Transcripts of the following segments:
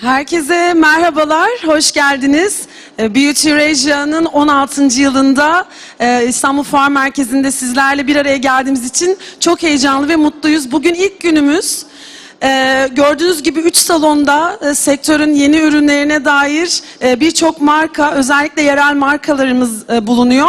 Herkese merhabalar, hoş geldiniz. Ee, Beauty Regia'nın 16. yılında e, İstanbul Fuar Merkezi'nde sizlerle bir araya geldiğimiz için çok heyecanlı ve mutluyuz. Bugün ilk günümüz. Ee, gördüğünüz gibi 3 salonda e, sektörün yeni ürünlerine dair e, birçok marka, özellikle yerel markalarımız bulunuyor.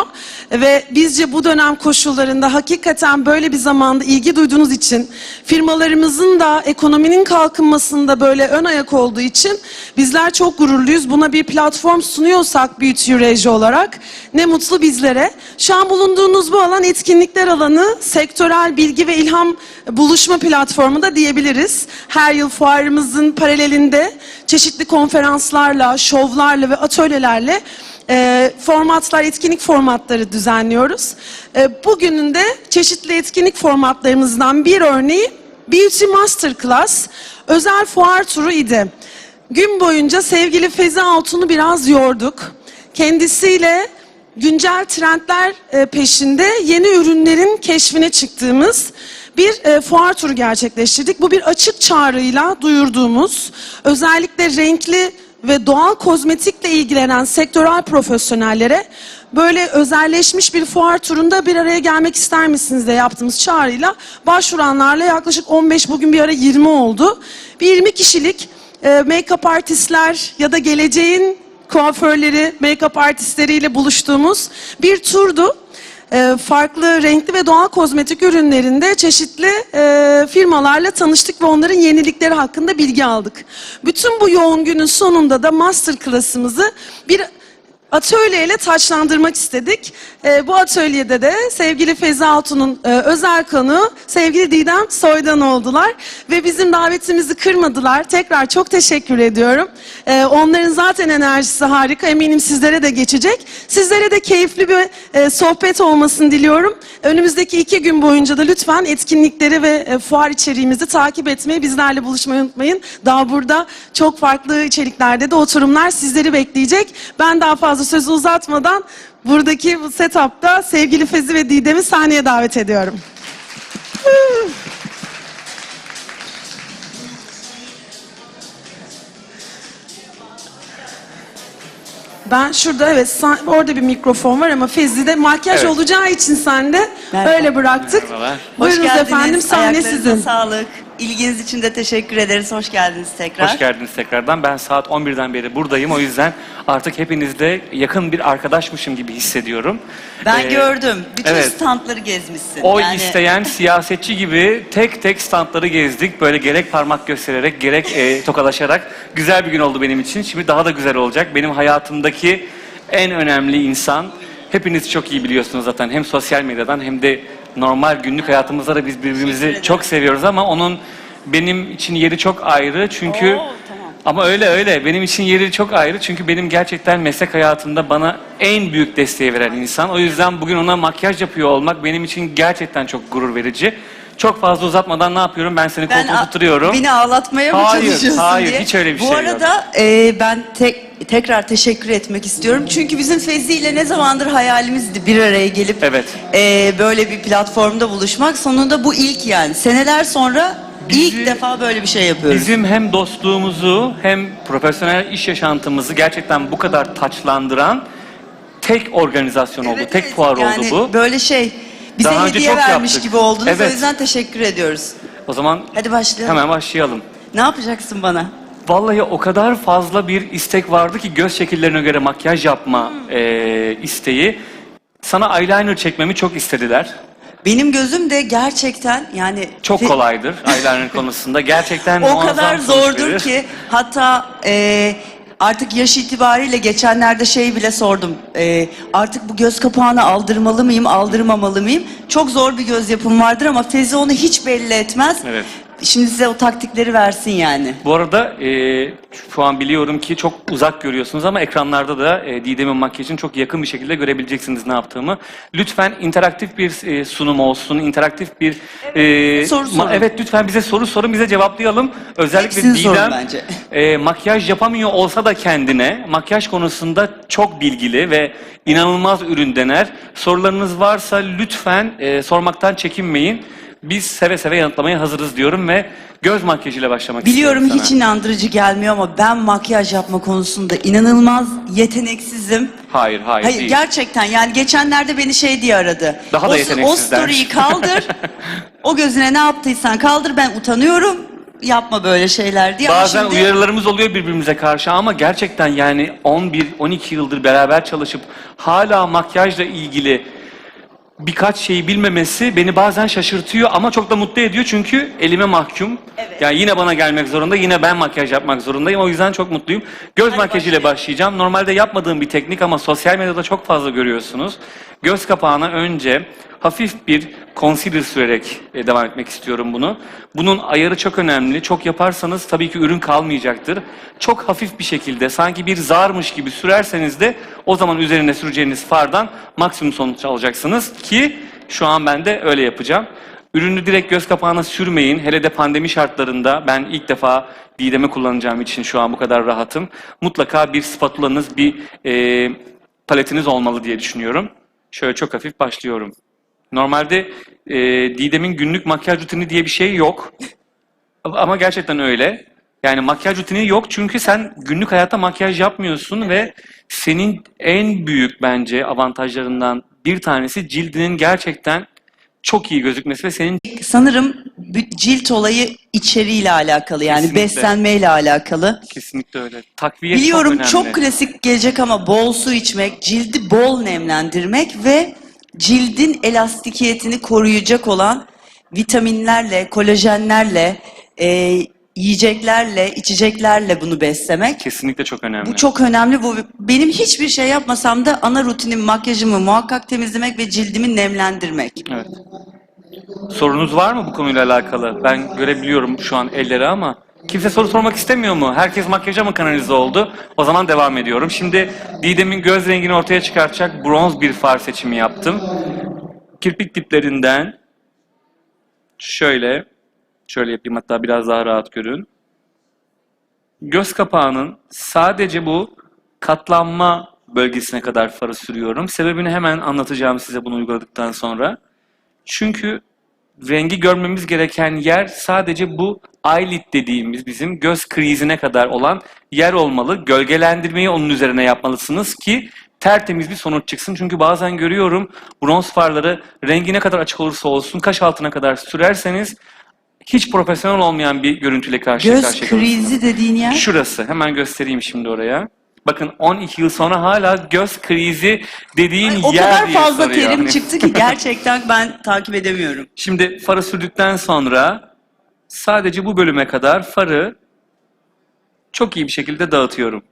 Ve bizce bu dönem koşullarında hakikaten böyle bir zamanda ilgi duyduğunuz için, firmalarımızın da ekonominin kalkınmasında böyle ön ayak olduğu için bizler çok gururluyuz. Buna bir platform sunuyorsak Beauty Eurasia olarak ne mutlu bizlere. Şu an bulunduğunuz bu alan etkinlikler alanı, sektörel bilgi ve ilham buluşma platformu da diyebiliriz. Her yıl fuarımızın paralelinde çeşitli konferanslarla, şovlarla ve atölyelerle e, formatlar, etkinlik formatları düzenliyoruz. E, bugünün de çeşitli etkinlik formatlarımızdan bir örneği Beauty Masterclass özel fuar turu idi. Gün boyunca sevgili Fezi Altun'u biraz yorduk. Kendisiyle güncel trendler e, peşinde yeni ürünlerin keşfine çıktığımız bir e, fuar turu gerçekleştirdik. Bu bir açık çağrıyla duyurduğumuz özellikle renkli ve doğal kozmetikle ilgilenen sektörel profesyonellere böyle özelleşmiş bir fuar turunda bir araya gelmek ister misiniz de yaptığımız çağrıyla başvuranlarla yaklaşık 15 bugün bir ara 20 oldu. Bir 20 kişilik e, make-up artistler ya da geleceğin kuaförleri, make-up artistleriyle buluştuğumuz bir turdu. E, farklı renkli ve doğal kozmetik ürünlerinde çeşitli e, firmalarla tanıştık ve onların yenilikleri hakkında bilgi aldık. Bütün bu yoğun günün sonunda da master klasımızı bir atölyeyle taçlandırmak istedik. E, bu atölyede de sevgili Feza Altun'un e, özel konu sevgili Didem Soydan oldular. Ve bizim davetimizi kırmadılar. Tekrar çok teşekkür ediyorum. E, onların zaten enerjisi harika. Eminim sizlere de geçecek. Sizlere de keyifli bir e, sohbet olmasını diliyorum. Önümüzdeki iki gün boyunca da lütfen etkinlikleri ve e, fuar içeriğimizi takip etmeyi, bizlerle buluşmayı unutmayın. Daha burada çok farklı içeriklerde de oturumlar sizleri bekleyecek. Ben daha fazla sözü uzatmadan buradaki bu setupta sevgili Fezi ve Didem'i sahneye davet ediyorum. Ben şurada evet sa- orada bir mikrofon var ama Fezi'de makyaj Evet. olacağı için sen de Merhaba. öyle bıraktık. Merhabalar. Buyurunuz efendim sahne Ayaklarınıza sizin. sağlık. İlginiz için de teşekkür ederiz. Hoş geldiniz tekrar. Hoş geldiniz tekrardan. Ben saat 11'den beri buradayım. O yüzden artık hepinizle yakın bir arkadaşmışım gibi hissediyorum. Ben Ee, gördüm. Bütün evet. standları gezmişsin. Oy Yani isteyen siyasetçi gibi tek tek standları gezdik. Böyle gerek parmak göstererek gerek e, tokalaşarak. Güzel bir gün oldu benim için. Şimdi daha da güzel olacak. Benim hayatımdaki en önemli insan. Hepiniz çok iyi biliyorsunuz zaten. Hem sosyal medyadan hem de normal günlük hayatımızda da biz birbirimizi çok seviyoruz ama onun benim için yeri çok ayrı. Çünkü Oo, tamam. Ama öyle öyle. Benim için yeri çok ayrı. Çünkü benim gerçekten meslek hayatımda bana en büyük desteği veren insan. O yüzden bugün ona makyaj yapıyor olmak benim için gerçekten çok gurur verici. Çok fazla uzatmadan ne yapıyorum? Ben seni ben koltuğa a- tutturuyorum. Beni ağlatmaya mı Hayır, çalışıyorsun hayır, diye. hiç öyle bir Bu şey yok. arada e, ben tek, tekrar teşekkür etmek istiyorum. Çünkü bizim Fezli ile ne zamandır hayalimizdi bir araya gelip Evet. e, böyle bir platformda buluşmak. Sonunda bu ilk yani. Seneler sonra Bizi- ilk defa böyle bir şey yapıyoruz. Bizim hem dostluğumuzu hem profesyonel iş yaşantımızı gerçekten bu kadar taçlandıran tek organizasyon oldu. Evet, tek evet. fuar yani oldu bu. Böyle şey bize Daha önce hediye çok vermiş yaptık. gibi oldunuz. O Evet. yüzden teşekkür ediyoruz. O zaman Hadi başlayalım. hemen başlayalım. Ne yapacaksın bana? Vallahi o kadar fazla bir istek vardı ki göz şekillerine göre makyaj yapma Hmm. eee, isteği. Sana eyeliner çekmemi çok istediler. Benim gözüm de gerçekten yani Çok kolaydır eyeliner konusunda. Gerçekten o muazzam kadar sonuç zordur verir. ki hatta e, artık yaş itibariyle geçenlerde şey bile sordum. E, artık bu göz kapağını aldırmalı mıyım, aldırmamalı mıyım? Çok zor bir göz yapım vardır ama Fezi onu hiç belli etmez. Evet. Şimdi size o taktikleri versin yani. Bu arada eee, şu an biliyorum ki çok uzak görüyorsunuz ama ekranlarda da eee, Didem'in makyajını çok yakın bir şekilde görebileceksiniz ne yaptığımı. Lütfen interaktif bir eee, sunum olsun, interaktif bir... eee, soru sorun. Evet lütfen bize soru sorun, bize cevaplayalım. Özellikle Hepsini sorun Didem bence. eee, makyaj yapamıyor olsa da kendine makyaj konusunda çok bilgili ve inanılmaz ürün dener. Sorularınız varsa lütfen eee, sormaktan çekinmeyin. Biz seve seve yanıtlamaya hazırız diyorum ve göz makyajıyla başlamak Biliyorum istiyorum hiç sana. inandırıcı gelmiyor ama ben makyaj yapma konusunda inanılmaz yeteneksizim. Hayır, hayır, Hayır değil. gerçekten yani geçenlerde beni şey diye aradı. Daha da o, yeteneksiz O story'yi dermiş. kaldır. o gözüne ne yaptıysan kaldır ben utanıyorum. Yapma böyle şeyler diye. Ama Bazen şimdi- uyarılarımız oluyor birbirimize karşı ama gerçekten yani 11-12 yıldır beraber çalışıp hala makyajla ilgili birkaç şeyi bilmemesi beni bazen şaşırtıyor ama çok da mutlu ediyor çünkü elime mahkum. Evet. Yani yine bana gelmek zorunda, yine ben makyaj yapmak zorundayım. O yüzden çok mutluyum. Göz makyajıyla başlayacağım. Normalde yapmadığım bir teknik ama sosyal medyada çok fazla görüyorsunuz. Göz kapağına önce hafif bir concealer sürerek e, devam etmek istiyorum bunu. Bunun ayarı çok önemli. Çok yaparsanız tabii ki ürün kalmayacaktır. Çok hafif bir şekilde sanki bir zarmış gibi sürerseniz de o zaman üzerine süreceğiniz fardan maksimum sonuç alacaksınız ki şu an ben de öyle yapacağım. Ürünü direkt göz kapağına sürmeyin. Hele de pandemi şartlarında ben ilk defa Didem'i kullanacağım için şu an bu kadar rahatım. Mutlaka bir spatulanız, bir e, paletiniz olmalı diye düşünüyorum. Şöyle çok hafif başlıyorum. Normalde e, Didem'in günlük makyaj rutini diye bir şey yok. Ama gerçekten öyle. Yani makyaj rutini yok çünkü sen günlük hayatta makyaj yapmıyorsun ve senin en büyük bence avantajlarından bir tanesi cildinin gerçekten çok iyi gözükmesi ve senin Sanırım cilt olayı içeriğiyle alakalı yani Kesinlikle. beslenmeyle alakalı. kesinlikle öyle. Takviye Biliyorum çok çok, önemli. klasik gelecek ama bol su içmek, cildi bol nemlendirmek ve cildin elastikiyetini koruyacak olan vitaminlerle, kolajenlerle, e, yiyeceklerle, içeceklerle bunu beslemek. Kesinlikle çok önemli. Bu çok önemli. Bu benim hiçbir şey yapmasam da ana rutinim makyajımı muhakkak temizlemek ve cildimi nemlendirmek. Evet. Sorunuz var mı bu konuyla alakalı? Ben görebiliyorum şu an elleri ama kimse soru sormak istemiyor mu? Herkes makyaja mı kanalize oldu? O zaman devam ediyorum. Şimdi Didem'in göz rengini ortaya çıkartacak bronz bir far seçimi yaptım. Kirpik diplerinden şöyle şöyle yapayım hatta biraz daha rahat görün. Göz kapağının sadece bu katlanma bölgesine kadar farı sürüyorum. Sebebini hemen anlatacağım size bunu uyguladıktan sonra. Çünkü rengi görmemiz gereken yer sadece bu eyelid dediğimiz bizim göz krizine kadar olan yer olmalı. Gölgelendirmeyi onun üzerine yapmalısınız ki tertemiz bir sonuç çıksın. Çünkü bazen görüyorum bronz farları rengi ne kadar açık olursa olsun kaş altına kadar sürerseniz hiç profesyonel olmayan bir görüntüyle karşı Göz karşıya kalırsınız. krizi dediğin yer. Şurası. Hemen göstereyim şimdi oraya. Bakın 12 yıl sonra hala göz krizi dediğin Ay, o yer kadar diye fazla soruyor. terim Hani- çıktı ki gerçekten ben takip edemiyorum. Şimdi farı sürdükten sonra sadece bu bölüme kadar farı çok iyi bir şekilde dağıtıyorum.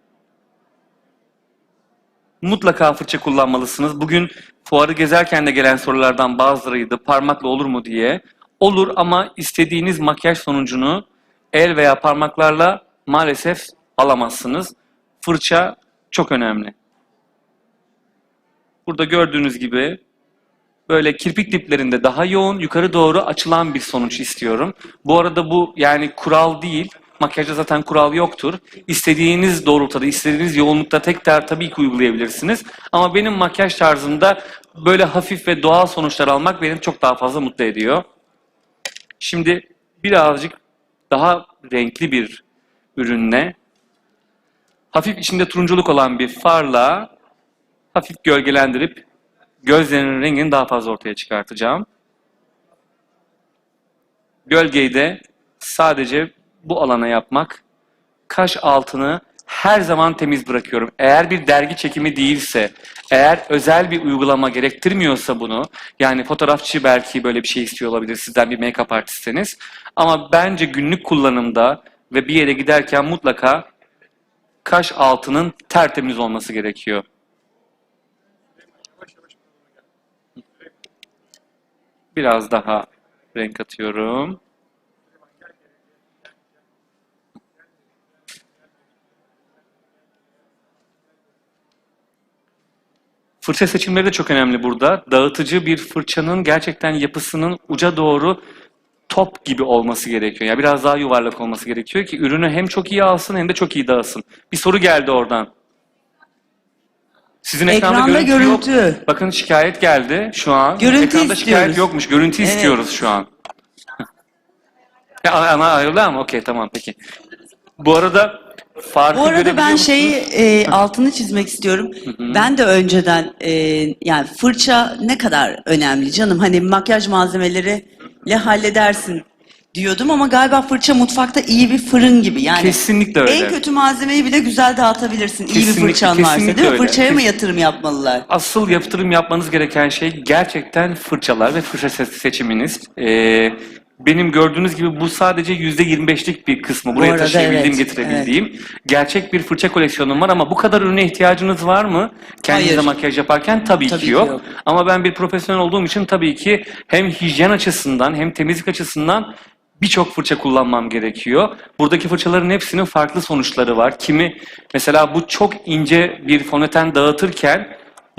Mutlaka fırça kullanmalısınız. Bugün fuarı gezerken de gelen sorulardan bazılarıydı. Parmakla olur mu diye. Olur ama istediğiniz makyaj sonucunu el veya parmaklarla maalesef alamazsınız. Fırça çok önemli. Burada gördüğünüz gibi böyle kirpik diplerinde daha yoğun yukarı doğru açılan bir sonuç istiyorum. Bu arada bu yani kural değil. Makyajda zaten kural yoktur. İstediğiniz doğrultuda, istediğiniz yoğunlukta tek ter tabii ki uygulayabilirsiniz. Ama benim makyaj tarzımda böyle hafif ve doğal sonuçlar almak beni çok daha fazla mutlu ediyor. Şimdi birazcık daha renkli bir ürünle hafif içinde turunculuk olan bir farla hafif gölgelendirip gözlerinin rengini daha fazla ortaya çıkartacağım. Gölgeyi de sadece bu alana yapmak. Kaş altını her zaman temiz bırakıyorum. Eğer bir dergi çekimi değilse, eğer özel bir uygulama gerektirmiyorsa bunu, yani fotoğrafçı belki böyle bir şey istiyor olabilir sizden bir make-up artistseniz. Ama bence günlük kullanımda ve bir yere giderken mutlaka kaş altının tertemiz olması gerekiyor. Biraz daha renk atıyorum. Fırça seçimleri de çok önemli burada. Dağıtıcı bir fırçanın gerçekten yapısının uca doğru top gibi olması gerekiyor. Yani biraz daha yuvarlak olması gerekiyor ki ürünü hem çok iyi alsın hem de çok iyi dağılsın. Bir soru geldi oradan. Sizin ekranda, Ekranda görüntü, yok. görüntü. Bakın şikayet geldi şu an. Görüntü ekranda şikayet istiyoruz. yokmuş. Görüntü Evet. istiyoruz şu an. Ya, ana ayrılıyor mu? Okey tamam peki. Bu arada farkı Bu arada ben şeyi e, altını çizmek istiyorum. Ben de önceden e, yani fırça ne kadar önemli canım hani makyaj malzemeleriyle halledersin diyordum ama galiba fırça mutfakta iyi bir fırın gibi yani. Kesinlikle öyle. En kötü malzemeyi bile güzel dağıtabilirsin iyi bir Kesinlikle- fırçan varsa kesinlikle değil mi? öyle. Fırçaya mı yatırım yapmalılar? Asıl yatırım yapmanız gereken şey gerçekten fırçalar ve fırça se- seçiminiz. Ee, benim gördüğünüz gibi bu sadece %25'lik bir kısmı. Buraya arada taşıyabildiğim, evet, getirebildiğim. Gerçek bir fırça koleksiyonum var ama bu kadar ürüne ihtiyacınız var mı? Kendinize Hayır. makyaj yaparken tabii, Tabii ki ki yok. yok. Ama ben bir profesyonel olduğum için tabii ki hem hijyen açısından hem temizlik açısından birçok fırça kullanmam gerekiyor. Buradaki fırçaların hepsinin farklı sonuçları var. Kimi mesela bu çok ince bir fondöten dağıtırken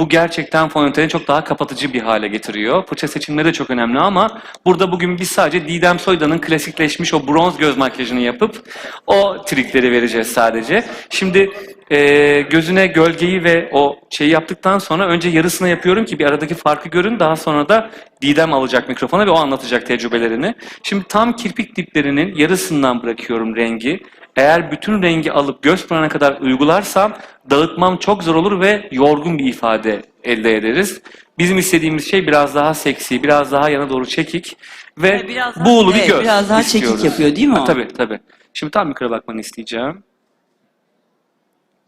bu gerçekten fondöteni çok daha kapatıcı bir hale getiriyor. Fırça seçimleri de çok önemli ama burada bugün biz sadece Didem Soydan'ın klasikleşmiş o bronz göz makyajını yapıp o trikleri vereceğiz sadece. Şimdi e, gözüne gölgeyi ve o şeyi yaptıktan sonra önce yarısını yapıyorum ki bir aradaki farkı görün. Daha sonra da Didem alacak mikrofona ve o anlatacak tecrübelerini. Şimdi tam kirpik diplerinin yarısından bırakıyorum rengi. Eğer bütün rengi alıp göz pınarına kadar uygularsam dağıtmam çok zor olur ve yorgun bir ifade elde ederiz. Bizim istediğimiz şey biraz daha seksi, biraz daha yana doğru çekik ve Yani biraz daha- buğulu bir evet, göz biraz daha çekik istiyoruz. yapıyor, değil mi Ha, o? tabii tabii. Şimdi tam yukarı bakmanı isteyeceğim.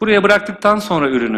Buraya bıraktıktan sonra ürünü